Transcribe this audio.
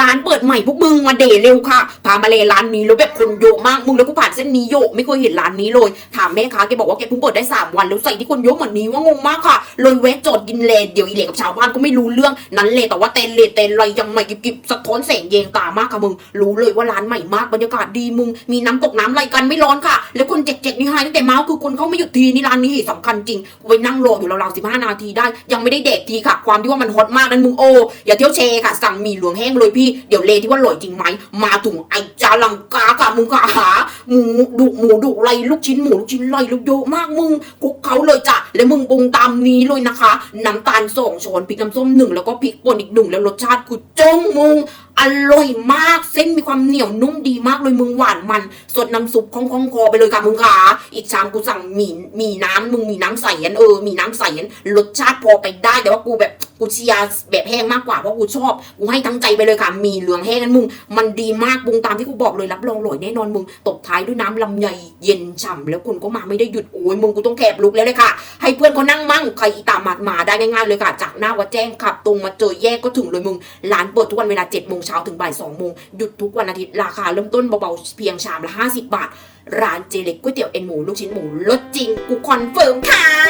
ร้านเปิดใหม่พวกมึงมาเดทเร็วค่ะ พามาเลยร้านนี้แล้วแบบคนเยอะมากมึงแล้วกูผ่านเส้นนี้โยกไม่เคยเห็นร้านนี้เลย ถามแม่ค้าแกบอกว่าแกเพิ่งเปิดได้ 3 วันแล้วใส่ที่คนเยอะเหมือนนี้ว่างงมากค่ะเลยแวะจอดกินเลนเดี๋ยวอีเหลกับชาวบ้านก็ไม่รู้เรื่องนั้นเลยแต่ว่าเต้นเลเต้นอะไรยังใหม่กิบๆสะท้อนแสงเยงตามากค่ะมึงรู้เลยว่าร้านใหม่มากบรรยากาศดีมึงมีน้ำตกน้ำไหลกันไม่ร้อนค่ะ แล้วคนเจ็กๆนี่ไฮตั้งแต่เมาส์คือคนเขาไม่หยุดทีนี่ร้านนี้สำคัญจริงไปนั่งรออยู่ราวๆสิบห้านาทีได้ ยังไม่ได้เด็กทีค่ะ ความที่ว่ามันฮอตมากนั้นมึงโออย่าเที่ยวเชค่ะสั่งหมี่หลวงแห้งเลยพี่เดี๋ยวเลที่ว่าอร่อยจริงไหมมาถุงไอจาลังกาค่ะมึงค่ะหาหมูดุหมูดุไรลูกชิ้นหมูลูกชิ้นไรลูกเยอะมากมึงคุกเขาเลยจ้ะแล้วมึงปรุงตามนี้เลยนะคะน้ำตาลสองช้อนพริกน้ำส้มหนึ่งแล้วก็พริกป่นอีกหนึ่งแล้วรสชาติคือจ้งมึงอร่อยมากเส้นมีความเหนียวนุ่มดีมากเลยมึงหวานมันสดน้ำซุปคล่องๆคอไปเลยค่ะมึงขาอีกชามกูสั่งหมี่หมี่น้ำมึงมีน้ำใสอันเออมีน้ำใสอันรสชาติพอไปได้แต่ว่ากูแบบกูเชียร์แบบแห้งมากกว่าเพราะกูชอบกูให้ทั้งใจไปเลยค่ะ มีเหลืองแห้งนั้นมึง มันดีมากปรุงตามที่กูบอกเลยรับรองอร่อยแน่นอนมึงตบท้ายด้วยน้ำลำไยเย็นฉ่ำแล้วคนก็มาไม่ได้หยุดโอ้ยมึงกูต้องแคบลุกแล้วเลยค่ะ ให้เพื่อนเขานั่งมั่งใครอีตามมามาได้ง่ายๆเลยค่ะ จากหน้าวัดแจ้งขับตรงมาเจอแยกก็ถึงเลยมึงร้านเปิดทุกวันเวลา7จ็ดโมงเช้าถึงบ่ายสองโมงหยุดทุกวันอาทิตย์ราคาเริ่มต้นเบาๆเพียงชามละ50 บาท ร้านเจเล็กก๋วยเตี๋ยวเอ็นหมูลูกชิ้นหมูรสจริงกูคอนเฟิร์มค่ะ